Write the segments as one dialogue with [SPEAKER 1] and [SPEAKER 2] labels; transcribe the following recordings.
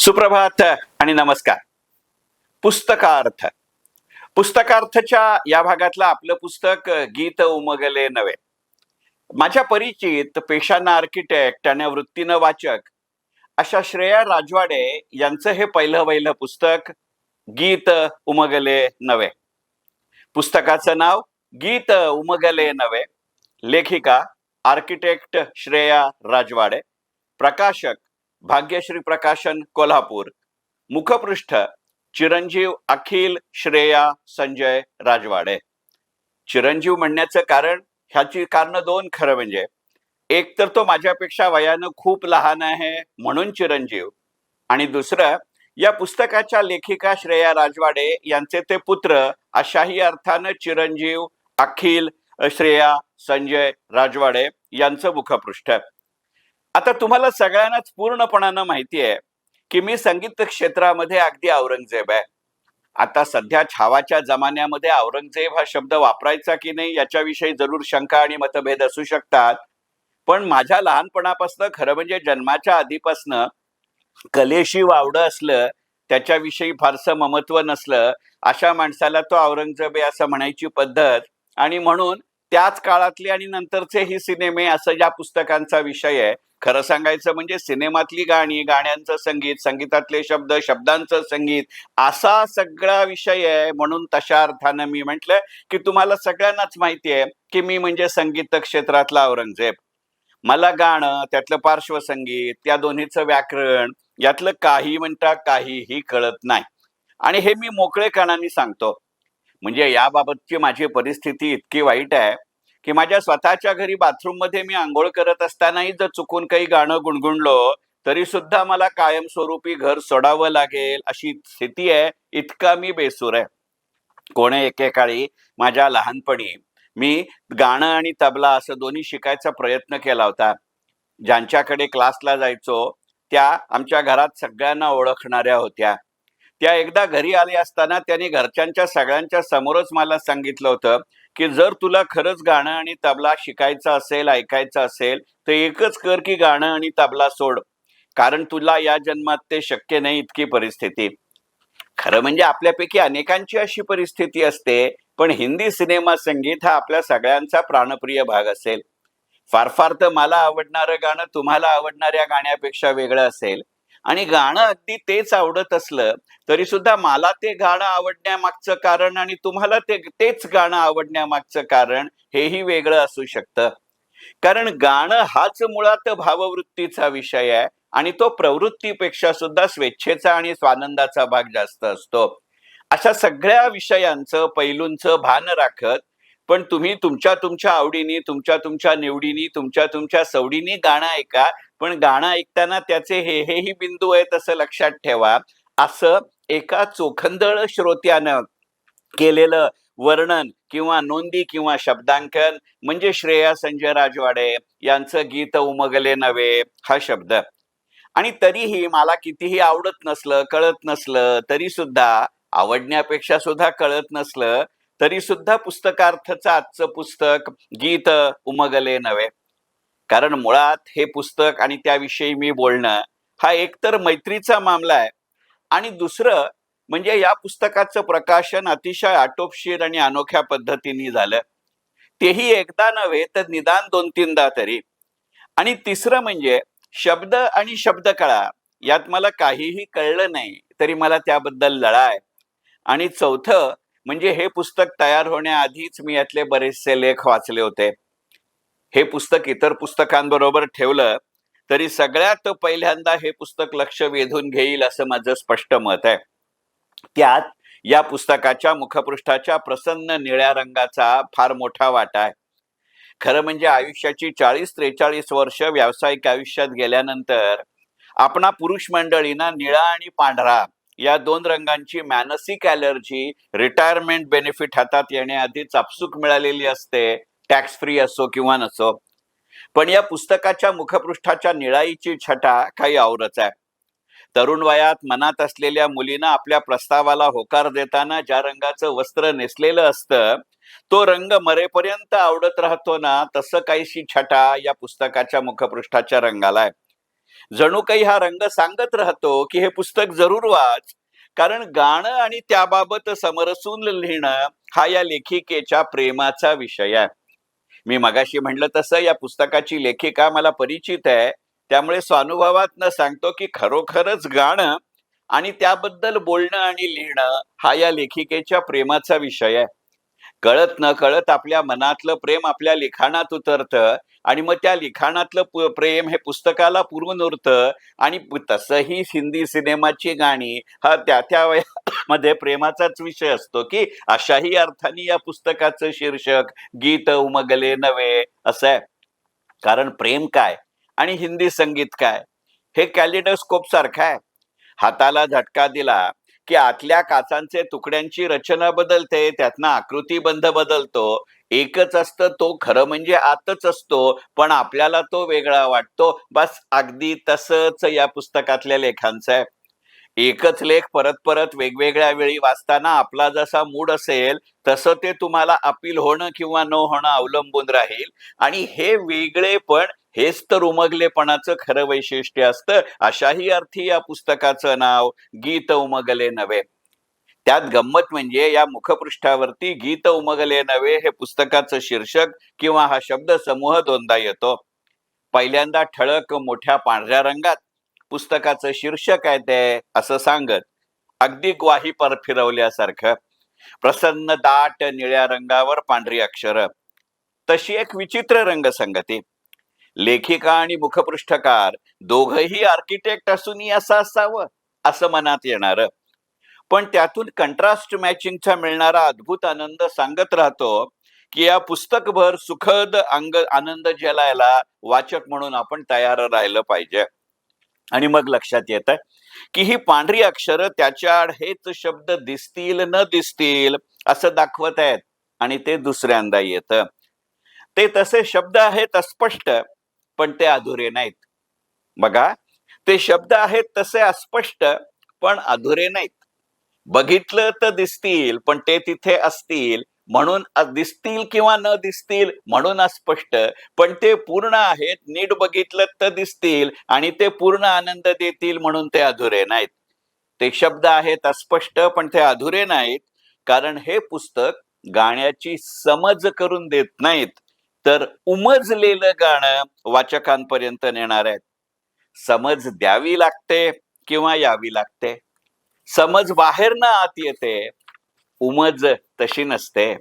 [SPEAKER 1] सुप्रभात आणि नमस्कार. पुस्तकार्थ. पुस्तकार्थच्या या भागातलं आपलं पुस्तक गीत उमगले नव्हे. माझ्या परिचित पेशानं आर्किटेक्ट आणि वृत्तीनं वाचक अशा श्रेया राजवाडे यांचं हे पहिलं पहिलं पुस्तक गीत उमगले नव्हे. पुस्तकाचं नाव गीत उमगले नव्हे. लेखिका आर्किटेक्ट श्रेया राजवाडे प्रकाशक भाग्यश्री प्रकाशन कोल्हापूर. मुखपृष्ठ चिरंजीव अखिल श्रेया संजय राजवाडे. चिरंजीव म्हणण्याचं कारण ह्याची कारण दोन खरं म्हणजे. एक तर तो माझ्यापेक्षा वयानं खूप लहान आहे म्हणून चिरंजीव. आणि दुसरं या पुस्तकाच्या लेखिका श्रेया राजवाडे यांचे ते पुत्र अशाही अर्थानं चिरंजीव अखिल श्रेया संजय राजवाडे यांचं मुखपृष्ठ. आता तुम्हाला सगळ्यांनाच पूर्णपणानं माहिती आहे की मी संगीत क्षेत्रामध्ये अगदी औरंगजेब आहे. आता सध्या छावाच्या जमान्यामध्ये औरंगजेब हा शब्द वापरायचा की नाही याच्याविषयी जरूर शंका आणि मतभेद असू शकतात. पण माझ्या लहानपणापासून खरं म्हणजे जन्माच्या आधीपासनं कलेशी वावडं असलं त्याच्याविषयी फारसं ममत्व नसलं अशा माणसाला तो औरंगजेब आहे असं म्हणायची पद्धत आणि म्हणून त्याच काळातले आणि नंतरचे ही सिनेमे असं ज्या पुस्तकांचा विषय आहे खरं सांगायचं म्हणजे सिनेमातली गाणी गाण्यांचं संगीत संगीतातले शब्द शब्दांचं संगीत असा सगळा विषय आहे. म्हणून तशा अर्थानं मी म्हटलं की तुम्हाला सगळ्यांनाच माहिती आहे की मी म्हणजे संगीत क्षेत्रातला औरंगजेब. मला गाणं त्यातलं पार्श्वसंगीत त्या दोन्हीचं व्याकरण यातलं काही म्हणता काहीही कळत नाही. आणि हे मी मोकळे कानाने सांगतो. म्हणजे याबाबतची माझी परिस्थिती इतकी वाईट आहे की माझ्या स्वतःच्या घरी बाथरूममध्ये मी आंघोळ करत असतानाही जर चुकून काही गाणं गुणगुणलो तरी सुद्धा मला कायमस्वरूपी घर सोडावं लागेल अशी स्थिती आहे. इतका मी बेसूर आहे. कोणे एकेकाळी? माझ्या लहानपणी मी गाणं आणि तबला असं दोन्ही शिकायचा प्रयत्न केला होता. ज्यांच्याकडे क्लासला जायचो त्या आमच्या घरात सगळ्यांना ओळखणाऱ्या होत्या. त्या एकदा घरी आले असताना त्यांनी घरच्यांच्या सगळ्यांच्या समोरच मला सांगितलं होतं की जर तुला खरंच गाणं आणि तबला शिकायचं असेल ऐकायचं असेल तर एकच कर की गाणं आणि तबला सोड. कारण तुला या जन्मात ते शक्य नाही इतकी परिस्थिती. खरं म्हणजे आपल्यापैकी अनेकांची अशी परिस्थिती असते पण हिंदी सिनेमा संगीत हा आपल्या सगळ्यांचा प्राणप्रिय भाग असेल. फार फार तर मला आवडणारं गाणं तुम्हाला आवडणाऱ्या गाण्यापेक्षा वेगळं असेल. आणि गाणं अगदी तेच आवडत असलं तरी सुद्धा मला ते गाणं आवडण्यामागचं कारण आणि तुम्हाला ते तेच गाणं आवडण्यामागचं कारण हेही वेगळं असू शकतं. कारण गाणं हाच मुळात भाववृत्तीचा विषय आहे आणि तो प्रवृत्तीपेक्षा सुद्धा स्वेच्छेचा आणि स्वानंदाचा भाग जास्त असतो. अशा सगळ्या विषयांचं पैलूंचं भान राखत पण तुम्ही तुमच्या तुमच्या आवडीनी तुमच्या तुमच्या निवडीनी तुमच्या तुमच्या सवडीनी गाणं ऐका. पण गाणं ऐकताना त्याचे हे हेही बिंदू आहेत असं लक्षात ठेवा. असं एका चोखंदळ श्रोत्यानं केलेलं वर्णन किंवा नोंदी किंवा शब्दांकन म्हणजे श्रेया संजय राजवाडे यांचं गीत उमगले नवे हा शब्द. आणि तरीही मला कितीही आवडत नसलं कळत नसलं तरी सुद्धा आवडण्यापेक्षा सुद्धा कळत नसलं तरी सुद्धा पुस्तकार्थचं आजचं पुस्तक गीत उमगले नव्हे. कारण मुळात हे पुस्तक आणि त्याविषयी मी बोलणं हा एकतर मैत्रीचा मामला आहे आणि दुसरं म्हणजे या पुस्तकाचं प्रकाशन अतिशय आटोपशीर आणि अनोख्या पद्धतीने झालं. तेही एकदा नव्हे तर निदान दोन तीनदा तरी. आणि तिसरं म्हणजे शब्द आणि शब्दकळा यात मला काहीही कळलं नाही तरी मला त्याबद्दल लढा आहे. आणि चौथं म्हणजे हे पुस्तक तयार होण्याआधीच मी यातले बरेचसे लेख वाचले होते. हे पुस्तक इतर पुस्तकांबरोबर ठेवलं तरी सगळ्यात पहिल्यांदा हे पुस्तक लक्ष वेधून घेईल असं माझं स्पष्ट मत आहे. त्यात या पुस्तकाच्या मुखपृष्ठाच्या प्रसन्न निळ्या रंगाचा फार मोठा वाटा आहे. खरं म्हणजे आयुष्याची चाळीस त्रेचाळीस वर्ष व्यावसायिक आयुष्यात गेल्यानंतर आपणा पुरुष मंडळींना निळा आणि पांढरा या दोन रंगांची मानसिक ॲलर्जी रिटायरमेंट बेनिफिट हातात येण्याआधी चापसूक मिळालेली असते. टॅक्स फ्री असो किंवा नसो. पण या पुस्तकाच्या मुखपृष्ठाच्या निळाईची छटा काही औरच आहे. तरुण वयात मनात असलेल्या मुलीनं आपल्या प्रस्तावाला होकार देताना ज्या रंगाचं वस्त्र नेसलेलं असतं तो रंग मरेपर्यंत आवडत राहतो ना तसं काहीशी छटा या पुस्तकाच्या मुखपृष्ठाच्या रंगाला आहे. जणू काही हा रंग सांगत राहतो की हे पुस्तक जरूर वाच. कारण गाणं आणि त्याबाबत समरसून लिहिणं हा या लेखिकेच्या प्रेमाचा विषय आहे. मी मगाशी म्हणलं तसं या पुस्तकाची लेखिका मला परिचित आहे. त्यामुळे स्वानुभवात सांगतो की खरोखरच गाणं आणि त्याबद्दल बोलणं आणि लिहिणं हा या लेखिकेच्या प्रेमाचा विषय आहे. कळत न कळत आपल्या मनातलं प्रेम आपल्या लिखाणात उतरतं आणि मग त्या लिखाणातलं प्रेम हे पुस्तकाला पुरून उरतं. आणि तसंही हिंदी सिनेमाची गाणी हा त्या त्या वयामध्ये प्रेमाचाच विषय असतो की अशाही अर्थाने या पुस्तकाचं शीर्षक गीत उमगले नवे असं आहे. कारण प्रेम काय आणि हिंदी संगीत काय? हे कॅलिडोस्कोप सारखं आहे. हाताला झटका दिला की आतल्या काचांचे तुकड्यांची रचना बदलते त्यातनं आकृतीबंध बदलतो. एकच असतं तो खरं म्हणजे आतच असतो पण आपल्याला तो वेगळा वाटतो. बस अगदी तसंच या पुस्तकातल्या लेखांचं आहे. एकच लेख परत परत वेगवेगळ्या वेळी वाचताना आपला जसा मूड असेल तसं ते तुम्हाला अपील होणं किंवा न होणं अवलंबून राहील. आणि हे वेगळे पण हेच तर उमगलेपणाचं खरं वैशिष्ट्य असतं. अशाही अर्थी या पुस्तकाचं नाव गीत उमगले नव्हे. त्यात गंमत म्हणजे या मुखपृष्ठावरती गीत उमगले नव्हे हे पुस्तकाचं शीर्षक किंवा हा शब्द समूह दोनदा येतो. पहिल्यांदा ठळक मोठ्या पांढऱ्या रंगात पुस्तकाचं शीर्षक आहे ते असं सांगत अगदी ग्वाही पर फिरवल्यासारखं प्रसन्न दाट निळ्या रंगावर पांढरी अक्षर तशी एक विचित्र रंगसंगती. लेखिका आणि मुखपृष्ठकार दोघही आर्किटेक्ट असूनही असं असावं असं मनात येणार. पण त्यातून कंट्रास्ट मॅचिंगचा मिळणारा अद्भुत आनंद सांगत राहतो की या पुस्तकभर सुखद अंग आनंद जलायला वाचक म्हणून आपण तयार राहिलं पाहिजे. आणि मग लक्षात येतं की ही पांढरी अक्षरं त्याच्या आड हेच शब्द दिसतील न दिसतील असं दाखवत आहेत आणि ते दुसऱ्यांदा येत. ते तसे शब्द आहेत अस्पष्ट पण ते अधुरे नाहीत. बघा ते शब्द आहेत तसे अस्पष्ट पण अधुरे नाहीत. बघितलं तर दिसतील पण ते तिथे असतील म्हणून दिसतील किंवा न दिसतील म्हणून अस्पष्ट पण ते पूर्ण आहेत नीट बघितलं तर दिसतील आणि ते पूर्ण आनंद देतील म्हणून ते अधुरे नाहीत. ते शब्द आहेत अस्पष्ट पण ते अधुरे नाहीत. कारण हे पुस्तक गाण्याची समज करून देत नाहीत. तर उमजलेलं गाणं वाचकांपर्यंत नेणार आहेत. समज द्यावी लागते किंवा यावी लागते. समज बाहेर आत येते उमज तशी नसते.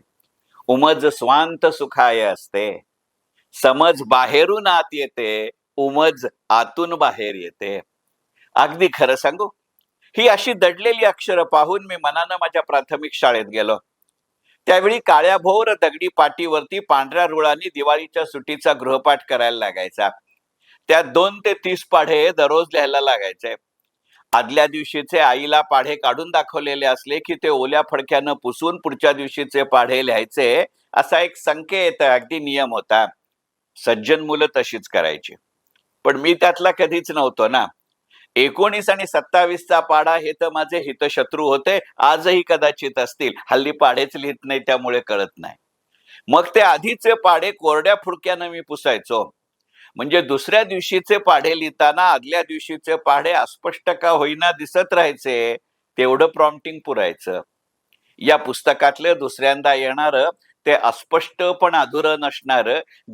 [SPEAKER 1] उमज स्वांत सुखाय असते. समज बाहेरून आत येते उमज आतून बाहेर येते. अगदी खरं सांगू? ही अशी दडलेली अक्षरं पाहून मी मनानं माझ्या प्राथमिक शाळेत गेलो. त्यावेळी काळ्या भोर दगडी पाटीवरती पांढऱ्या रुळांनी दिवाळीच्या सुट्टीचा गृहपाठ करायला लागायचा. त्यात दोन ते तीस पाढे दररोज लिहायला लागायचे. आदल्या दिवशीचे आईला पाढे काढून दाखवलेले असले की ते ओल्या फडक्यानं पुसून पुढच्या दिवशीचे पाढे लिहायचे असा एक संकेत अगदी नियम होता. सज्जन मुलं तशीच करायची. पण मी त्यातला कधीच नव्हतो ना. एकोणीस आणि सत्तावीसचा पाढा हे तर माझे हितशत्रू होते आजही कदाचित असतील. हल्ली पाढेच लिहित नाही त्यामुळे कळत नाही. मग ते आधीचे पाढे कोरड्या फुडक्यानं मी पुसायचो. म्हणजे दुसऱ्या दिवशीचे पाढे लिहिताना आदल्या दिवशीचे पाढे अस्पष्ट का होईना दिसत राहायचे तेवढं प्रॉम्प्टिंग पुरायचं. या पुस्तकातलं दुसऱ्यांदा येणारं ते अस्पष्ट पण अधुरं नसणार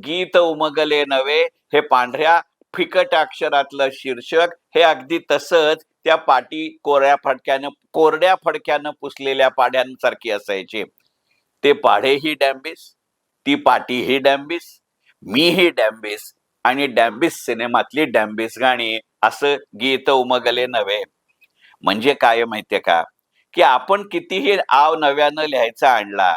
[SPEAKER 1] गीत उमगले नवे हे पांढऱ्या फिकट अक्षरातलं शीर्षक हे अगदी तसंच त्या पाटी कोऱ्या फडक्यानं कोरड्या फडक्यानं पुसलेल्या पाड्यांसारखी असायची. ते पाढेही डॅम्बिस ती पाटीही डॅम्बिस मीही डॅम्बिस आणि डॅम्बिस सिनेमातली डॅम्बिस गाणी असं गीत उमगले नव्हे. म्हणजे काय माहितीये का? की आपण कितीही आव नव्यानं लिहायचा आणला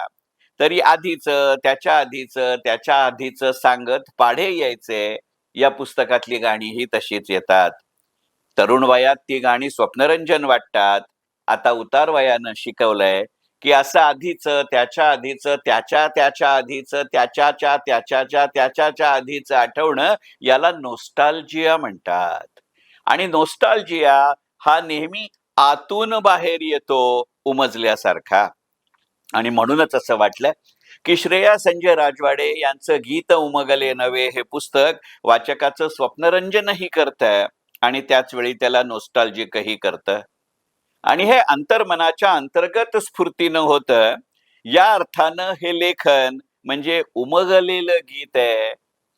[SPEAKER 1] तरी आधीच त्याच्या आधीच त्याच्या आधीच सांगत पाढे यायचे. या पुस्तकातली गाणी ही तशीच येतात. तरुण वयात ती गाणी स्वप्नरंजन वाटतात. आता उतार वयानं शिकवलंय. की असं आधीच त्याच्या आधीच त्याच्या त्याच्या आधीच त्याच्याच्या त्याच्याच्या त्याच्याच्या आधीच आठवणं याला नोस्टाल्जिया म्हणतात. आणि नोस्टाल्जिया हा नेहमी आतून बाहेर येतो उमजल्यासारखा. आणि म्हणूनच असं वाटलं की श्रेया संजय राजवाडे यांचं गीत उमगले नवे हे पुस्तक वाचकाचं स्वप्नरंजनही करतंय आणि त्याच वेळी त्याला नोस्टॉल्जिकही करतं. आणि हे अंतर्मनाच्या अंतर्गत स्फूर्तीनं होतं. या अर्थानं हे लेखन म्हणजे उमगलेलं गीत आहे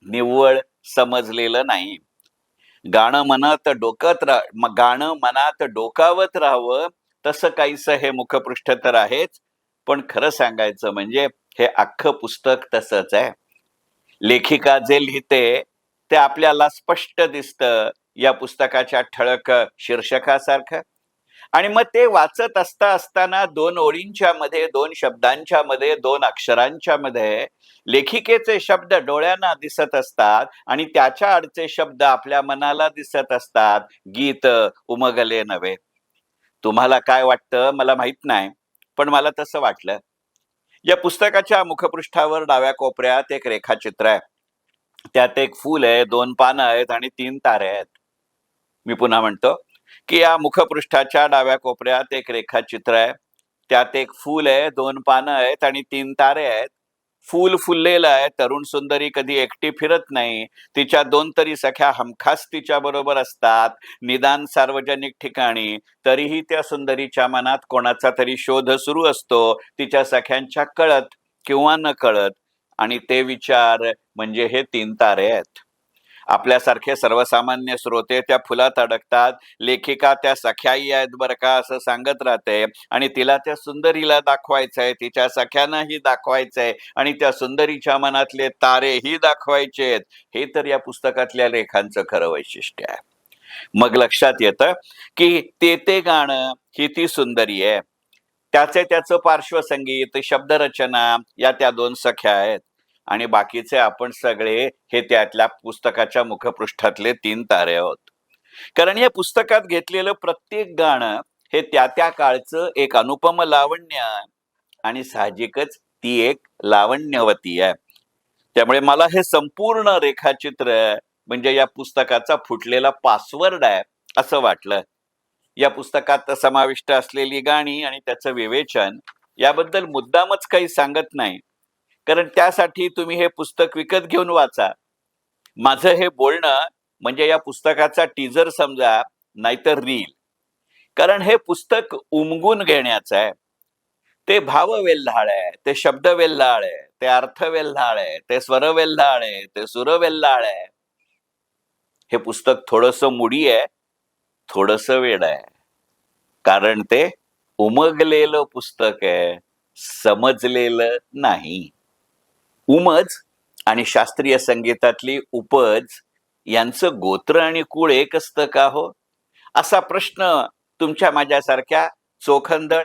[SPEAKER 1] निव्वळ समजलेलं नाही. गाणं मनात डोकत राह गाणं मनात डोकावत राहावं तसं काहीसं हे मुखपृष्ठ तर आहेच. पण खरं सांगायचं म्हणजे हे अख्खं पुस्तक तसंच आहे. लेखिका जे लिहिते ते आपल्याला स्पष्ट दिसतं या पुस्तकाच्या ठळक शीर्षकासारखं. आणि मग ते वाचत असता असताना दोन ओळींच्या मध्ये दोन शब्दांच्या मध्ये दोन अक्षरांच्या मध्ये लेखिकेचे शब्द डोळ्यांना दिसत असतात आणि त्याच्या आडचे शब्द आपल्या मनाला दिसत असतात. गीत उमगले नव्हे. तुम्हाला काय वाटतं? मला माहीत नाही पण मला तसं वाटलं. या पुस्तकाच्या मुखपृष्ठावर डाव्या कोपऱ्यात एक रेखाचित्र आहे. त्यात एक फूल आहे दोन पानं आहेत आणि तीन तारे आहेत. मी पुन्हा म्हणतो की या मुखपृष्ठाच्या डाव्या कोपऱ्यात एक रेखाचित्र आहे. त्यात एक फूल आहे दोन पानं आहेत आणि तीन तारे आहेत. फूल फुललेलं आहे तरुण सुंदरी कधी एकटी फिरत नाही. तिच्या दोन तरी सख्या हमखास तिच्या बरोबर असतात. निदान सार्वजनिक ठिकाणी. तरीही त्या सुंदरीच्या मनात कोणाचा तरी शोध सुरू असतो. तिच्या सख्यांच्या कळत किंवा न कळत. आणि ते विचार म्हणजे हे तीन तारे आहेत. आपल्यासारखे सर्वसामान्य श्रोते त्या फुलात अडकतात. लेखिका त्या सख्याई आहेत बरं का असं सांगत राहते आणि तिला त्या सुंदरीला दाखवायचंय तिच्या सख्यांनाही दाखवायचंय आणि त्या सुंदरीच्या मनातले तारेही दाखवायचे आहेत. हे तर या पुस्तकातल्या लेखांचं खरं वैशिष्ट्य आहे. मग लक्षात येतं की ते ते गाणं ही ती सुंदरी आहे. त्याचे त्याचं पार्श्वसंगीत शब्दरचना या त्या दोन सख्या आहेत. आणि बाकीचे आपण सगळे हे त्यातल्या पुस्तकाच्या मुखपृष्ठातले तीन तारे आहोत. कारण या पुस्तकात घेतलेलं प्रत्येक गाणं हे त्या त्या काळचं एक अनुपम लावण्य आहे. आणि साहजिकच ती एक लावण्यवती आहे. त्यामुळे मला हे संपूर्ण रेखाचित्र म्हणजे या पुस्तकाचा फुटलेला पासवर्ड आहे असं वाटलं. या पुस्तकात समाविष्ट असलेली गाणी आणि त्याचं विवेचन याबद्दल मुद्दामच काही सांगत नाही. कारण त्यासाठी तुम्ही हे पुस्तक विकत घेऊन वाचा. माझं हे बोलणं म्हणजे या पुस्तकाचा टीजर समजा नाहीतर रील कारण हे पुस्तक उमगून घेण्याचं आहे. ते भाव वेल्हाळ आहे ते शब्द वेल्हाळ आहे ते अर्थ वेल्हाळ आहे ते स्वर वेल्हाळ आहे ते सुर वेल्हाळ आहे. हे पुस्तक थोडस मुडी आहे थोडस वेड आहे. कारण ते उमगलेलं पुस्तक आहे समजलेलं नाही. उमज आणि शास्त्रीय संगीतातली उपज यांचं गोत्र आणि कुळ एक असतं का हो असा प्रश्न तुमच्या माझ्यासारख्या चोखंदळ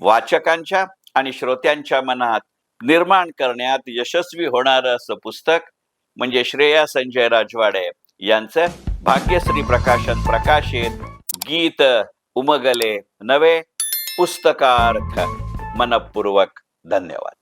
[SPEAKER 1] वाचकांच्या आणि श्रोत्यांच्या मनात निर्माण करण्यात यशस्वी होणारं असं पुस्तक म्हणजे श्रेया संजय राजवाडे यांचं भाग्यश्री प्रकाशन प्रकाशित गीत उमगले नवे पुस्तकार्थ मनपूर्वक धन्यवाद.